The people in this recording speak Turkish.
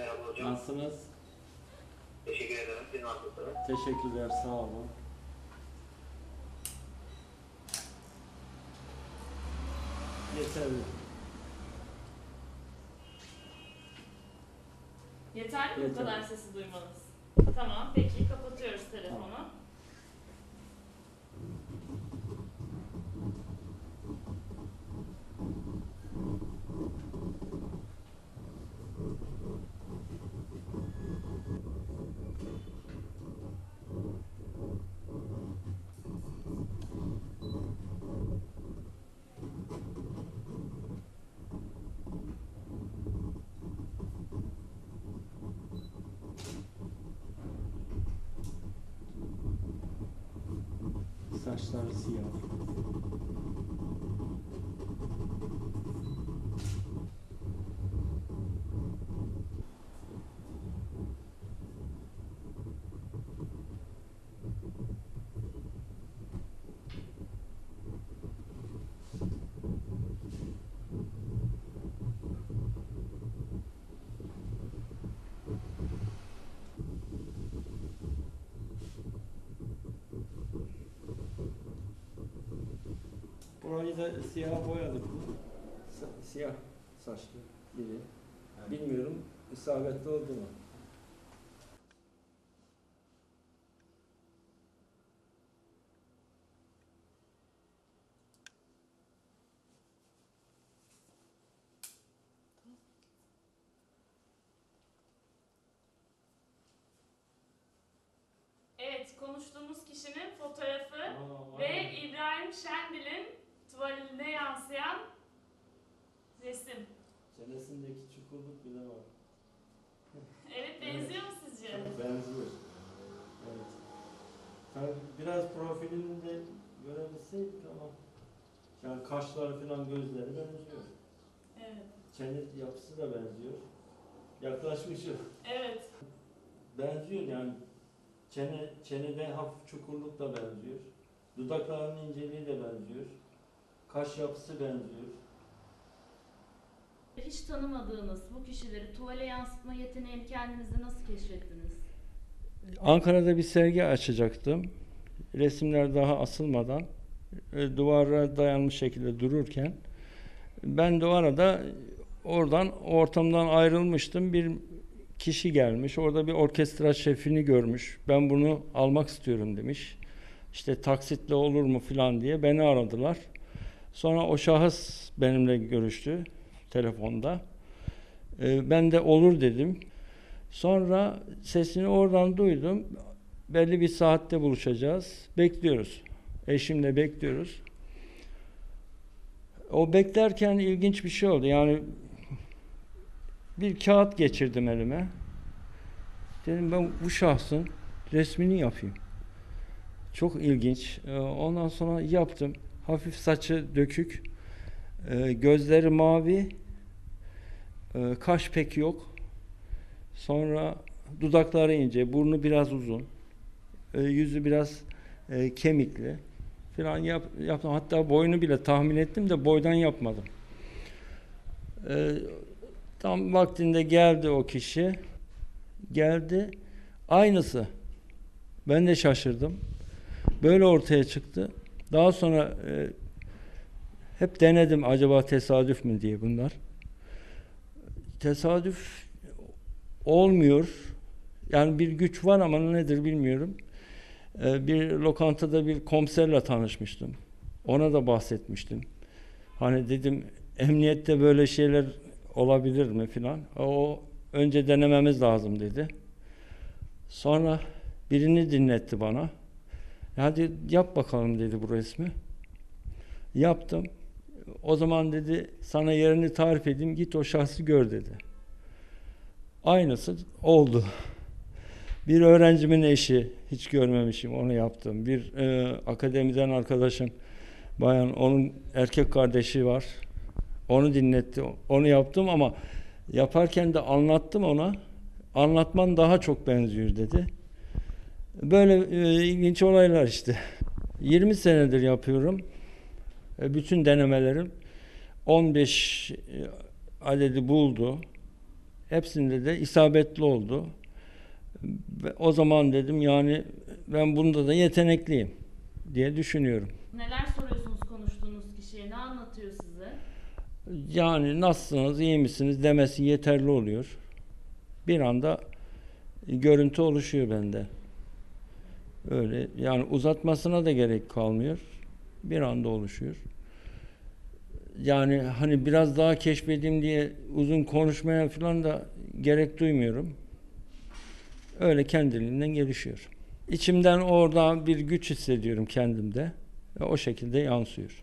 Merhaba hocam. Nasılsınız? Teşekkür ederim. Siz nasılsınız? Teşekkürler, sağ olun. Yeterli. Yeterli mi bu Yeterli. kadar sesi duymanız? Tamam, peki kapatıyoruz telefonu. Saçları siyah. Burayı da siyah boyadık. Sa- siyah saçlı biri. Bilmiyorum isabetli oldu mu? Evet, konuştuğumuz kişinin fotoğrafı Aa, ve. İbrahim Şendil'in tuvaline yansıyan resim. Çenesindeki çukurluk bile var. Evet, benziyor mu sizce? Benziyor. Evet. Tabii biraz profilini de görebilseydik ama yani kaşları falan gözleri benziyor. Evet. Çene yapısı da benziyor. Yaklaşmışım. Evet. Benziyor yani. Çene, çenede hafif çukurluk da benziyor. Dudaklarının inceliği de benziyor. Kaş yapısı benziyor. Hiç tanımadığınız bu kişileri tuvale yansıtma yeteneğini kendinizde nasıl keşfettiniz? Ankara'da bir sergi açacaktım. Resimler daha asılmadan e, duvara dayanmış şekilde dururken ben de o arada oradan ortamdan ayrılmıştım. Bir kişi gelmiş. Orada bir orkestra şefini görmüş. Ben bunu almak istiyorum demiş. İşte taksitle olur mu filan diye beni aradılar. Sonra o şahıs benimle görüştü telefonda. E, Ben de olur dedim. Sonra sesini oradan duydum. Belli bir saatte buluşacağız. Bekliyoruz. Eşimle bekliyoruz. O beklerken ilginç bir şey oldu. Yani bir kağıt geçirdim elime. Dedim ben bu şahsın resmini yapayım. Çok ilginç. Ee, Ondan sonra yaptım. Hafif saçı dökük. Ee, Gözleri mavi. Ee, Kaş pek yok. Sonra dudakları ince, burnu biraz uzun, e, yüzü biraz e, kemikli falan yap, yaptım. Hatta boyunu bile tahmin ettim de boydan yapmadım. E, tam vaktinde geldi o kişi. Geldi. Aynısı. Ben de şaşırdım. Böyle ortaya çıktı. Daha sonra e, hep denedim acaba tesadüf mü diye bunlar. Tesadüf olmuyor. Yani bir güç var ama nedir bilmiyorum. Ee, bir lokantada bir komiserle tanışmıştım. Ona da bahsetmiştim. Hani dedim emniyette böyle şeyler olabilir mi filan. O önce denememiz lazım dedi. Sonra birini dinletti bana. Hadi yap bakalım dedi bu resmi. Yaptım. O zaman dedi sana yerini tarif edeyim git o şahsı gör dedi. Aynısı oldu. Bir öğrencimin eşi, hiç görmemişim, onu yaptım. Bir e, akademiden arkadaşım, bayan, onun erkek kardeşi var. Onu dinletti, onu yaptım ama yaparken de anlattım ona. Anlatman daha çok benziyor dedi. Böyle e, ilginç olaylar işte. 20 senedir yapıyorum. E, bütün denemelerim 15 adedi buldu. Hepsinde de isabetli oldu. Ve o zaman dedim yani ben bunda da yetenekliyim diye düşünüyorum. Neler soruyorsunuz konuştuğunuz kişiye? Ne anlatıyor size? Yani nasılsınız, iyi misiniz demesi yeterli oluyor. Bir anda görüntü oluşuyor bende. Öyle yani uzatmasına da gerek kalmıyor. Bir anda oluşuyor. Yani hani biraz daha keşfedeyim diye uzun konuşmaya falan da gerek duymuyorum. Öyle kendiliğinden gelişiyor. İçimden orada bir güç hissediyorum kendimde. O şekilde yansıyor.